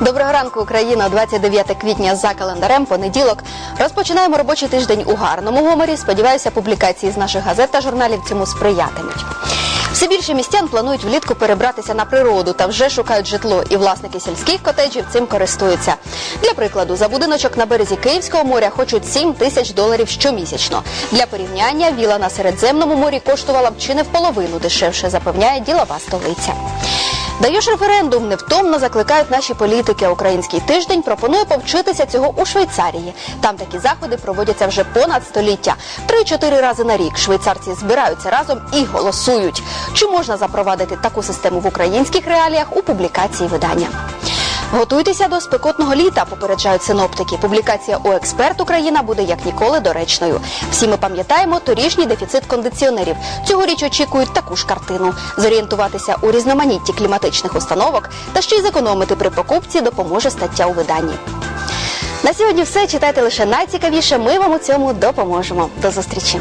Доброго ранку, Україна. 29 квітня за календарем. Понеділок. Розпочинаємо робочий тиждень у гарному гуморі. Сподіваюся, публікації з наших газет та журналів цьому сприятимуть. Все більше містян планують влітку перебратися на природу та вже шукають житло. І власники сільських котеджів цим користуються. Для прикладу, за будиночок на березі Київського моря хочуть 7 тисяч доларів щомісячно. Для порівняння віла на Середземному морі коштувала б чи не в половину дешевше, запевняє ділова столиця. Даєш референдум невтомно закликають наші політики. Український тиждень пропонує повчитися цього у Швейцарії. Там такі заходи проводяться вже понад століття. Три-чотири рази на рік швейцарці збираються разом і голосують. Чи можна запровадити таку систему в українських реаліях у публікації видання? Готуйтеся до спекотного літа, попереджають синоптики. Публікація у експерт Україна буде як ніколи доречною. Всі ми пам'ятаємо торішній дефіцит кондиціонерів. Цьогоріч очікують таку ж картину. Зорієнтуватися у різноманітті кліматичних установок та ще й зекономити при покупці допоможе стаття у виданні. На сьогодні все читайте лише найцікавіше. Ми вам у цьому допоможемо. До зустрічі.